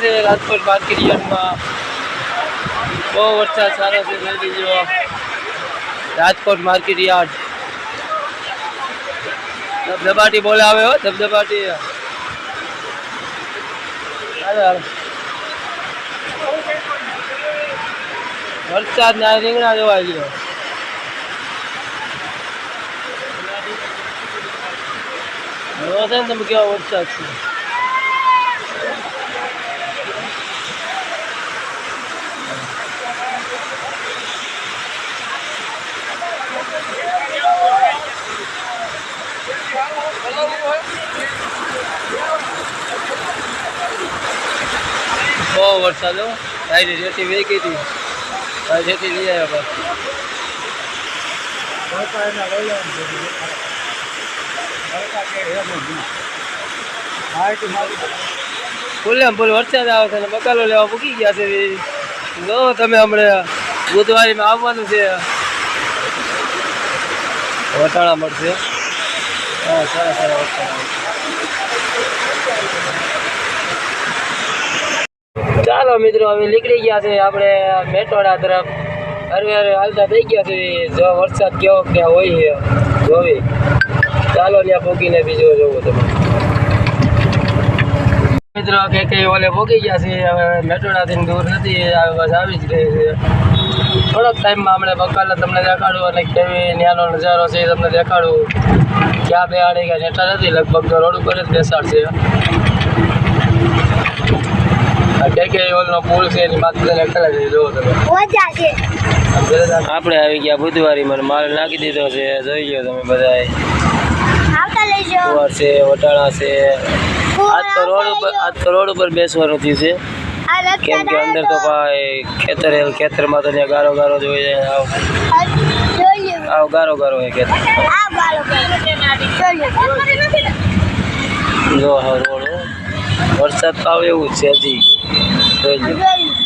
છે રાજકોટ માર્કેટ યાર્ડમાં બહુ વરસાદ સારો છે જોઈ લીજો રાજકોટ માર્કેટ યાર્ડ ધબધબાટી બોલાવે હો ધબધબાટી હાલો હાલો વરસાદ ના રીંગણા જોવા ગયો જોવો છે ને તમે કેવો વરસાદ છે બહુ વરસાદ હો. તારી રેતી વેચી હતી. તારી રેતી લઈ આવ્યા ફૂલે ફૂલ વરસાદ આવે છે બકાલો લેવા મૂકી ગયા છે જો તમે હમણાં બુધવારીમાં આવવાનું છે. વટાણા મળશે. હા, સારા સારા વટાણા. ચાલો મિત્રો હવે નીકળી ગયા છે આપણે મેટોડા તરફ. હરવે હરવે હાલતા થઈ ગયા છે જો વરસાદ કેવો ક્યાં હોય છે, જોવી. ચાલો ત્યાં પોગીને બીજો જોવો તમે. મિત્રો, કે કઈ ઓલે ભોગી ગયા છે હવે મેટોડાથી દૂર નથી બસ આવી જ રહી છે. થોડોક ટાઈમમાં આપણે બકાલા તમને દેખાડું અને કેવી ન્યાનો નજારો છે એ તમને દેખાડું. ક્યાં બે બેહાડે ગયા નેટા નથી, લગભગ તો રોડ ઉપર જ બેસાડશે. કે કે પુલ છે એની માથે તને છે જોવો તમે. આપણે આવી ગયા બુધવારીમાં માલ નાખી દીધો છે જોઈ લો તમે બધા છે વટાણા છે. આજ તો રોડ ઉપર આજ તો રોડ ઉપર બેસવાનું થયું છે. કેમ કે અંદર તો ભાઈ ખેતર ખેતરમાં તો ગારો ગારો જોઈ જાય આવ. આવ ગારો ગારો હોય ખેતર. જો હા રોડ વરસાદ તો આવે એવું જ છે હજી. જોઈ લો